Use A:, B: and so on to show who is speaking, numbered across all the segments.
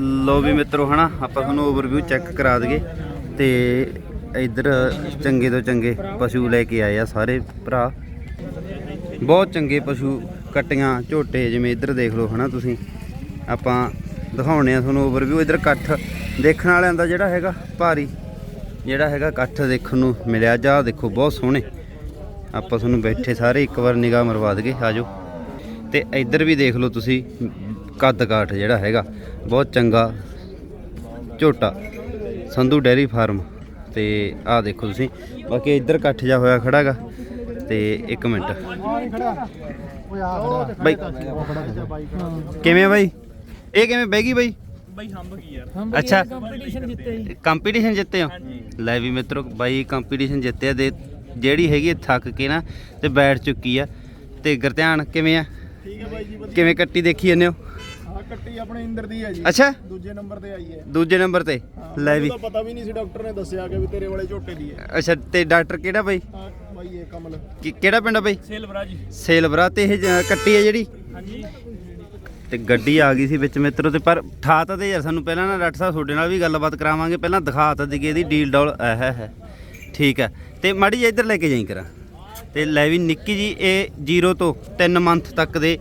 A: ਲੋ ਵੀ ਮਿੱਤਰੋ ਹਨਾ, ਆਪਾਂ ਤੁਹਾਨੂੰ ਓਵਰਵਿਊ ਚੈੱਕ ਕਰਾ ਦਈਏ। ਤੇ ਇੱਧਰ ਚੰਗੇ ਤੋਂ ਚੰਗੇ ਪਸ਼ੂ ਲੈ ਕੇ ਆਏ ਆ ਸਾਰੇ ਭਰਾ। ਬਹੁਤ ਚੰਗੇ ਪਸ਼ੂ ਕਟੀਆਂ ਝੋਟੇ, ਜਿਵੇਂ ਇੱਧਰ ਦੇਖ ਲਓ ਹਨਾ ਤੁਸੀਂ। ਆਪਾਂ ਦਿਖਾਉਣੇ ਆ ਤੁਹਾਨੂੰ ਓਵਰਵਿਊ ਇੱਧਰ ਇਕੱਠ ਦੇਖਣ ਵਾਲਿਆਂ ਦਾ ਜਿਹੜਾ ਹੈਗਾ ਭਾਰੀ, ਜਿਹੜਾ ਹੈਗਾ ਇਕੱਠ ਦੇਖਣ ਨੂੰ ਮਿਲਿਆ। ਜਾ ਦੇਖੋ, ਬਹੁਤ ਸੋਹਣੇ। ਆਪਾਂ ਤੁਹਾਨੂੰ ਬੈਠੇ ਸਾਰੇ ਇੱਕ ਵਾਰ ਨਿਗਾਹ ਮਰਵਾ ਦਈਏ ਆਜੋ ਤੇ ਇੱਧਰ ਵੀ ਦੇਖ ਲਓ ਤੁਸੀਂ ਕੱਦ ਕਾਠ ਜਿਹੜਾ ਹੈਗਾ ਬਹੁਤ ਚੰਗਾ ਝੋਟਾ ਸੰਧੂ ਡੈਰੀ ਫਾਰਮ। ਤੇ ਆਹ ਦੇਖੋ ਤੁਸੀਂ ਬਾਕੀ ਇੱਧਰ ਇਕੱਠ ਜਾ ਹੋਇਆ ਖੜਾਗਾ ਤੇ 1 ਮਿੰਟ। ਬਾਈ ਕਿਵੇਂ ਬਾਈ? ਇਹ ਕਿਵੇਂ ਬਹਿ ਗਈ ਬਾਈ?
B: ਬਈ ਹੰਬ ਕੀ ਯਾਰ।
A: ਅੱਛਾ।
B: ਕੰਪੀਟੀਸ਼ਨ ਜਿੱਤੇ ਜੀ
A: ਕੰਪੀਟੀਸ਼ਨ ਜਿੱਤੇ ਹੋ? ਲੈ ਵੀ ਮਿੱਤਰੋ ਬਾਈ ਕੰਪੀਟੀਸ਼ਨ ਜਿੱਤਿਆ ਦੇ ਜਿਹੜੀ ਹੈਗੀ ਥੱਕ ਕੇ ਨਾ ਤੇ ਬੈਠ ਚੁੱਕੀ ਆ। ਤੇ ਗੁਰਧਿਆਨ ਕਿਵੇਂ ਆ?
C: ਠੀਕ ਹੈ ਬਾਈ ਜੀ ਵਧੀਆ।
A: ਕਿਵੇਂ ਕੱਟੀ ਦੇਖੀ ਜਾਂਦੇ ਹੋ?
C: ਕੱਟੀ ਆਪਣੇ ਇੰਦਰ ਦੀ ਹੈ ਜੀ।
A: ਅੱਛਾ।
C: ਦੂਜੇ ਨੰਬਰ ਤੇ ਆਈ ਹੈ।
A: ਦੂਜੇ ਨੰਬਰ ਤੇ। ਲੈ ਵੀ।
C: ਤਾਂ ਪਤਾ ਵੀ ਨਹੀਂ ਸੀ ਡਾਕਟਰ ਨੇ ਦੱਸਿਆ ਕਿ ਵੀ ਤੇਰੇ ਵਾਲੇ ਝੋਟੇ ਦੀ ਹੈ।
A: ਅੱਛਾ ਤੇ ਡਾਕਟਰ ਕਿਹੜਾ ਬਾਈ?
C: ਆਹ ਬਾਈ ਇਹ ਕਮਲ।
A: ਕਿ- ਕਿਹੜਾ ਪਿੰਡ ਆ ਬਾਈ?
B: ਸੇਲਵਰਾ ਜੀ।
A: ਸੇਲਵਰਾ ਤੇ ਇਹ ਜ- ਕੱਟੀ ਹੈ ਜਿਹੜੀ?
B: ਹਾਂਜੀ।
A: ਤੇ ਗੱਡੀ ਆ ਗਈ ਸੀ ਵਿੱਚ ਮਿੱਤਰੋ ਤੇ ਪਰ ਠਾ ਤਾਂ ਦੇ ਯਾਰ ਸਾਨੂੰ ਪਹਿਲਾਂ ਨਾ ਡਾਕਟਰ ਸਾਹਿਬ ਤੁਹਾਡੇ ਨਾਲ ਵੀ ਗੱਲਬਾਤ ਕਰਾਵਾਂਗੇ। ਪਹਿਲਾਂ ਦਿਖਾ ਤਾਂ ਦੀਏ ਇਹਦੀ ਡੀਲ ਡੋਲ। ਐ ਹੈ ਹੈ। ਠੀਕ ਹੈ। ਤੇ ਮਾੜੀ ਜਿਹੀ ਇੱਧਰ ਲੈ ਕੇ ਜਾਈ ਕਰਾਂ। ਤੇ ਲੈ ਵੀ ਨਿੱਕੀ ਜੀ ਇਹ 0 ਤੋਂ 3 ਮੰਥ ਤੱਕ ਦੇ।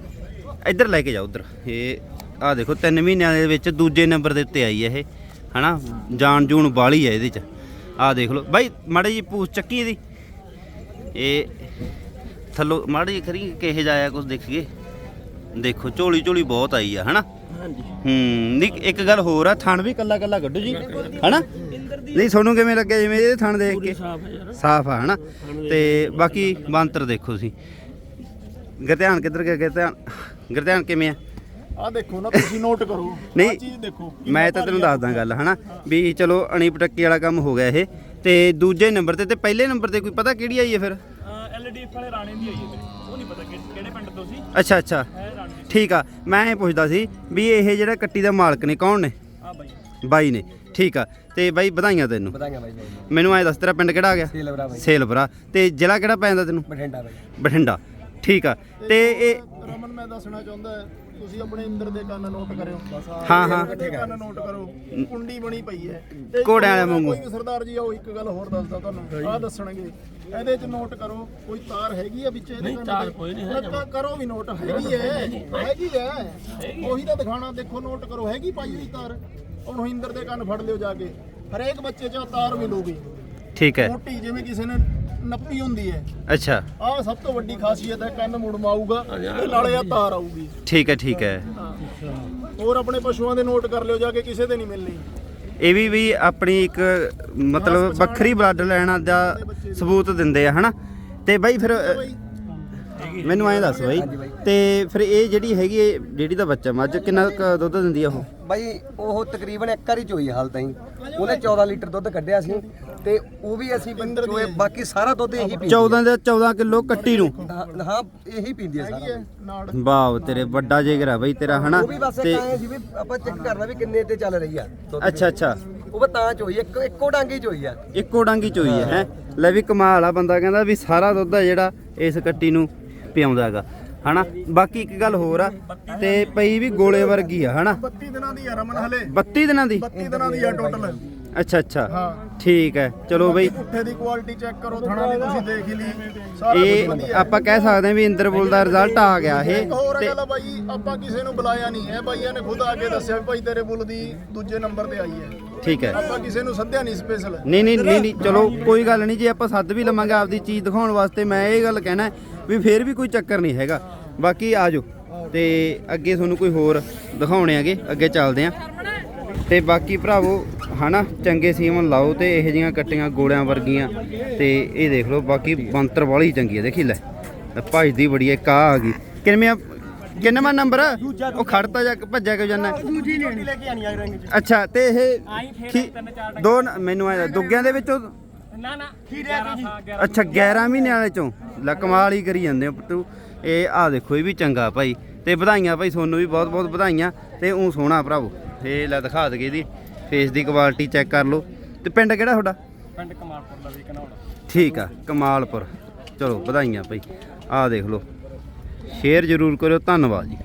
A: ਇੱਧਰ ਲੈ ਕੇ ਜਾਓ ਉਧਰ। ਇਹ ਆ ਦੇਖੋ 3 ਮਹੀਨਿਆਂ ਦੇ ਵਿੱਚ ਦੂਜੇ ਨੰਬਰ ਦੇ ਉੱਤੇ ਆਈ ਹੈ ਇਹ ਹਨਾ? ਜਾਨ ਜੂਨ ਬਾਲੀ ਹੈ ਇਹਦੇ ਚ। ਆ ਦੇਖ ਲਓ। ਬਾਈ ਮਾੜੀ ਜੀ ਪੂਛ ਚੱਕੀ ਇਹਦੀ। ਇਹ ਥੱਲੋਂ ਮਾੜੀ ਜਿਹੀ ਖਰੀ ਕਿਹੇ ਜਾਇਆ ਕੁਝ ਦੇਖੀਏ। ਦੇਖੋ ਝੋਲੀ ਝੋਲੀ ਬਹੁਤ ਆਈ ਆ ਹਨਾ?
B: ਹਾਂਜੀ।
A: ਹੂੰ ਨਹੀਂ ਇੱਕ ਗੱਲ ਹੋਰ ਆ ਥਣ ਵੀ ਕੱਲਾ ਕੱਲਾ ਕੱਢੋ ਜੀ ਹਨਾ? ਨਹੀਂ ਤੁਹਾਨੂੰ ਕਿਵੇਂ ਲੱਗਿਆ ਜਿਵੇਂ ਇਹਦੇ ਥਣ ਦੇਖ ਕੇ?
B: ਸਾਫ਼
A: ਆ ਹਨਾ? ਤੇ ਬਾਕੀ ਬਾਂਤਰ ਦੇਖੋ ਤੁਸੀਂ। ਗੁਰਧਿਆਨ ਕਿੱਧਰ ਗਿਆ? ਗੁਰਧਿਆਨ ਗੁਰਧਿਆਨ ਕਿਵੇਂ ਆ?
C: ਆਹ ਦੇਖੋ ਨਾ ਤੁਸੀਂ ਨੋਟ ਕਰੋ।
A: ਨਹੀਂ।
C: ਚੀਜ਼ ਦੇਖੋ
A: ਮੈਂ ਤਾਂ ਤੈਨੂੰ ਦੱਸਦਾ ਗੱਲ ਹਨਾ? ਵੀ ਚਲੋ ਅਣੀ ਪਟੱਕੀ ਵਾਲਾ ਕੰਮ ਹੋ ਗਿਆ ਇਹ। ਤੇ ਦੂਜੇ ਨੰਬਰ ਤੇ ਤੇ ਪਹਿਲੇ ਨੰਬਰ ਤੇ ਕੋਈ ਪਤਾ ਕਿਹੜੀ ਆਈ ਹੈ ਫਿਰ?
B: ਐਲਡੀ ਵਾਲੇ ਰਾਣੇ ਦੀ ਆਈ ਹੈ ਉਹ ਨਹੀਂ ਪਤਾ ਕਿ- ਕਿਹੜੇ ਪਿੰਡ ਤੋਂ ਸੀ।
A: ਅੱਛਾ ਅੱਛਾ। ਠੀਕ ਆ ਮੈਂ ਇਹ ਪੁੱਛਦਾ ਸੀ ਵੀ ਇਹ ਜਿਹੜਾ ਕੱਟੀ ਦਾ ਮਾਲਕ ਨੇ ਕੌਣ ਨੇ?
B: ਆ ਬਾਈ।
A: ਬਾਈ ਨੇ। ਠੀਕ ਆ ਤੇ ਬਾਈ ਵਧਾਈਆਂ ਤੈਨੂੰ।
D: ਵਧਾਈਆਂ ਬਾਈ ਬਾਈ
A: ਮੈਨੂੰ ਐ ਦੱਸ ਤੇਰਾ ਪਿੰਡ ਕਿਹੜਾ ਆ ਗਿਆ?
D: ਸੇਲਵਰਾ ਬਾਈ।
A: ਸੇਲਪੁਰਾ ਤੇ ਜ਼ਿਲ੍ਹਾ ਕਿਹੜਾ ਪੈਂਦਾ ਤੈਨੂੰ?
D: ਬਠਿੰਡਾ ਬਾਈ।
A: ਬਠਿੰਡਾ। ਠੀਕ ਆ ਤੇ ਇਹ
C: ਰਮਨ ਮੈਂ ਦੱਸਣਾ ਚਾਹੁੰਦਾ ਤੁਸੀਂ ਆਪਣੇ ਇੰਦਰ ਦੇ ਕੰਨ ਨੋਟ ਕਰਿਓ।
A: ਹਾਂ, ਹਾਂ।
C: ਕੰਨ ਨੋਟ ਕਰੋ। ਕੁੰਡੀ ਬਣੀ ਪਈ ਹੈ।
A: ਘੋੜਿਆਂ ਵਾਲਿਆਂ ਵਾਂਗੂ।
C: ਕੋਈ ਸਰਦਾਰ ਜੀ ਉਹ ਇੱਕ ਗੱਲ ਹੋਰ ਦੱਸਦਾ ਤੁਹਾਨੂੰ। ਆਹ ਦੱਸਣਗੇ। ਇਹਦੇ ਚ ਨੋਟ ਕਰੋ ਕੋਈ ਤਾਰ ਹੈਗੀ ਆ ਵਿੱਚ? ਇਹਦੇ ਕੰਨ
B: ਤਾਰ? ਕੋਈ ਨਹੀਂ ਹੈ
C: ਲੱਗਾ ਕਰੋ ਵੀ ਨੋਟ। ਹੈਗੀ ਹੈ। ਹੈਗੀ ਹੈ। ਉਹੀ ਤਾਂ ਦਿਖਾਣਾ ਦੇਖੋ ਨੋਟ ਕਰੋ। ਹੈਗੀ ਪਾਈ ਹੋਈ ਤਾਰ। ਹੁਣ ਇੰਦਰ ਦੇ ਕੰਨ ਫੜ ਲਿਓ ਜਾ ਕੇ। ਹਰੇਕ ਬੱਚੇ 'ਚ ਤਾਰ ਮਿਲੂਗੀ।
A: ਠੀਕ ਹੈ।
C: ਮੋਟੀ ਜਿਵੇਂ ਕਿਸੇ ਨੇ ਨੱਪੀ ਹੁੰਦੀ ਹੈ।
A: ਅੱਛਾ।
C: ਆਹ ਸਭ ਤੋਂ ਵੱਡੀ ਖਾਸੀਅਤ ਹੈ ਕੰਨ ਮੁੜਮਾਊਗਾ ਤੇ ਨਾਲੇ ਆ ਤਾਰ ਆਊਗੀ।
A: ਠੀਕ ਹੈ ਠੀਕ ਹੈ।
C: ਹੋਰ ਆਪਣੇ ਪਸ਼ੂਆਂ ਦੇ ਨੋਟ ਕਰ ਲਿਓ ਜਾ ਕੇ ਕਿਸੇ ਦੇ ਨਹੀਂ ਮਿਲਣੀ।
A: ਇਹ ਵੀ ਵੀ ਆਪਣੀ ਇੱਕ ਮਤਲਬ ਵੱਖਰੀ ਬਲੱਡ ਲੈਣ ਦਾ ਸਬੂਤ ਦਿੰਦੇ ਆ ਹਨਾ? ਤੇ ਬਾਈ ਫਿਰ ਮੈਨੂੰ ਐਂ ਦੱਸ ਬਾਈ ਤੇ ਫਿਰ ਇਹ ਜਿਹੜੀ ਹੈਗੀ ਹੈ ਜਿਹੜੀ ਦਾ ਬੱਚਾ ਮੱਝ ਕਿੰਨਾ ਕੁ ਦੁੱਧ ਦਿੰਦੀ ਆ ਉਹ?
D: ਬਾਈ ਉਹ ਤਕਰੀਬਨ ਇੱਕ ਵਾਰੀ ਚੋਈ ਹਾਲ ਤਾਈਂ। ਉਹਨੇ 14 ਲੀਟਰ ਦੁੱਧ ਕੱਢਿਆ ਸੀ। ਤੇ ਉਹ ਵੀ ਅਸੀਂ ਚੋਏ ਬਾਕੀ ਸਾਰਾ ਦੁੱਧ ਇਹੀ ਪੀਂਦੀ
A: 14 ਦੇ 14 ਕਿਲੋ ਕੱਟੀ ਨੂੰ।
D: ਹਾਂ ਹਾਂ ਇਹੀ ਪੀਂਦੀ ਹੈ ਸਾਰਾ
A: ਵਾਹ ਤੇਰੇ ਵੱਡਾ ਜਿਗਰ ਆ ਬਾਈ ਤੇਰਾ ਹਨਾ?
D: ਉਹ ਵੀ ਬਸ
A: ਤੇ
D: ਇੱਕ ਆਏ ਸੀ ਵੀ ਆਪਾਂ ਚੈੱਕ ਕਰਨਾ ਵੀ ਕਿੰਨੇ ਤੇ ਚੱਲ ਰਹੀ ਆ ਦੁੱਧ।
A: ਅੱਛਾ ਅੱਛਾ।
D: ਉਹ ਬਸ ਤਾਂ ਚੋਈ ਇੱਕ ਇੱਕੋ ਡਾਂਗੀ ਚੋਈ ਆ।
A: ਇੱਕੋ ਡਾਂਗੀ ਚੋਈ ਹੈ। ਹੈ? ਲੈ ਵੀ ਕਮਾਲ ਆ ਬੰਦਾ ਕਹਿੰਦਾ ਵੀ ਸਾਰਾ ਦੁੱਧ ਆ ਜਿਹੜਾ ਇਸ ਕੱਟੀ ਨੂੰ ਪਿਆਉਂਦਾ ਹੈਗਾ ਹਨਾ? ਬਾਕੀ ਇੱਕ ਗੱਲ ਹੋਰ ਆ ਤੇ ਪਈ ਵੀ ਗੋਲੇ ਵਰਗੀ ਆ ਹਨਾ?
C: 32 ਦਿਨਾਂ ਦੀ ਆ ਰਮਨ ਹਲੇ।
A: 32 ਦਿਨਾਂ ਦੀ?
C: 32 ਦਿਨਾਂ ਦੀ ਆ ਟੋਟਲ
A: ਅੱਛਾ ਅੱਛਾ।
C: ਹਾਂ।
A: ਠੀਕ ਹੈ। ਚਲੋ ਬਈ।
C: ਪੁੱਠੇ ਦੀ ਕੁਆਲਿਟੀ ਚੈੱਕ ਕਰੋ ਥਣਾ ਦੀ ਤੁਸੀਂ ਦੇਖ ਹੀ ਲਈ। ਸਾਰਾ ਕੁਝ
A: ਇਹ ਆਪਾਂ ਕਹਿ ਸਕਦੇ ਹਾਂ ਵੀ ਇੰਦਰਪੁਲ ਦਾ ਰਿਜ਼ਲਟ ਆ ਗਿਆ ਇਹ।
C: ਇੱਕ ਹੋਰ
A: ਤੇ
C: ਗੱਲ ਆ ਬਾਈ ਆਪਾਂ ਕਿਸੇ ਨੂੰ ਬੁਲਾਇਆ ਨਹੀਂ ਹੈ। ਬਾਈਆਂ ਨੇ ਖੁਦ ਆ ਕੇ ਦੱਸਿਆ ਵੀ ਭਾਈ ਤੇਰੇ ਬੁੱਲ ਦੀ ਦੂਜੇ ਨੰਬਰ ਤੇ ਆਈ ਹੈ।
A: ਠੀਕ ਹੈ।
C: ਆਪਾਂ ਕਿਸੇ ਨੂੰ ਸੱਦਿਆ ਨਹੀਂ ਸਪੈਸ਼ਲ
A: ਨਹੀਂ ਨਹੀਂ ਨਹੀਂ ਨਹੀਂ ਚਲੋ ਕੋਈ ਗੱਲ ਨਹੀਂ। ਜੇ ਆਪਾਂ ਸੱਦ ਵੀ ਲਵਾਂਗੇ ਆਪਦੀ ਚੀਜ਼ ਦਿਖਾਉਣ ਵਾਸਤੇ ਮੈਂ ਇਹ ਗੱਲ ਕਹਿਣਾ ਹੈ ਵੀ ਫੇਰ ਵੀ ਕੋਈ ਚੱਕਰ ਨਹੀਂ ਹੈਗਾ। ਬਾਕੀ ਆ ਜਾਓ। ਤੇ ਅੱਗੇ ਤੁਹਾਨੂੰ ਕੋਈ ਹੋਰ ਦਿਖਾਉਣੇ ਆਗੇ ਅੱਗੇ ਚੱਲਦੇ ਆਂ ਤੇ ਬਾਕੀ ਭਰਾਵੋ ਹਨਾ ਚੰਗੇ ਸੀਮਨ ਲਾਓ ਤੇ ਇਹੋ ਜੀਆਂ ਕੱਟੀਆਂ ਗੋਲਿਆਂ ਵਰਗੀਆਂ ਤੇ ਇਹ ਦੇਖ ਲਓ ਬਾਕੀ ਬੰਤਰ ਵਾਲੀ ਚੰਗੀ ਹੈ ਦੇਖੀ ਲੈ ਭੱਜਦੀ ਬੜੀ ਹੈ ਕਾ ਆ ਗਈ। ਕਿੰਨਵੇਂ ਕਿੰਨਵਾਂ ਨੰਬਰ ਉਹ ਖੜਤਾ ਜਾ ਭੱਜਿਆ ਕਿਉਂ ਜਾਂਦਾ?
B: ਦੂਜੀ ਲੈਣੀ ਲੈ ਕੇ ਆਣੀ ਆ ਰੰਗ ਚ
A: ਅੱਛਾ ਤੇ ਇਹ ਦੋ ਮੈਨੂੰ ਐ ਦੁੱਗਿਆਂ ਦੇ ਵਿੱਚੋਂ
B: ਨਾ ਨਾ ਖੀਰਿਆ ਕੀ ਜੀ?
A: ਅੱਛਾ 11 ਮਹੀਨਿਆਂ ਵਾਲੇ ਚੋਂ। ਲੈ ਕਮਾਲ ਹੀ ਕਰੀ ਜਾਂਦੇ ਹੋ ਪੱਟੂ। ਇਹ ਆ ਦੇਖੋ ਇਹ ਵੀ ਚੰਗਾ ਭਾਈ। ਤੇ ਵਧਾਈਆਂ ਭਾਈ ਤੁਹਾਨੂੰ ਵੀ ਬਹੁਤ ਬਹੁਤ ਵਧਾਈਆਂ। ਤੇ ਉਹ ਸੋਹਣਾ ਭਰਾਵੋ। ਇਹ ਲੈ ਦਿਖਾ ਦਗੇ ਇਹਦੀ। ਫੇਸ ਦੀ ਕੁਆਲਿਟੀ ਚੈੱਕ ਕਰ ਲਓ। ਤੇ ਪਿੰਡ ਕਿਹੜਾ ਤੁਹਾਡਾ?
B: ਪਿੰਡ ਕਮਾਲਪੁਰ ਦਾ ਵੀ ਕਨਾਉਣਾ
A: ਠੀਕ ਆ ਕਮਾਲਪੁਰ। ਚਲੋ ਵਧਾਈਆਂ ਭਾਈ। ਆਹ ਦੇਖ ਲਓ। ਸ਼ੇਅਰ ਜ਼ਰੂਰ ਕਰਿਓ। ਧੰਨਵਾਦ ਜੀ।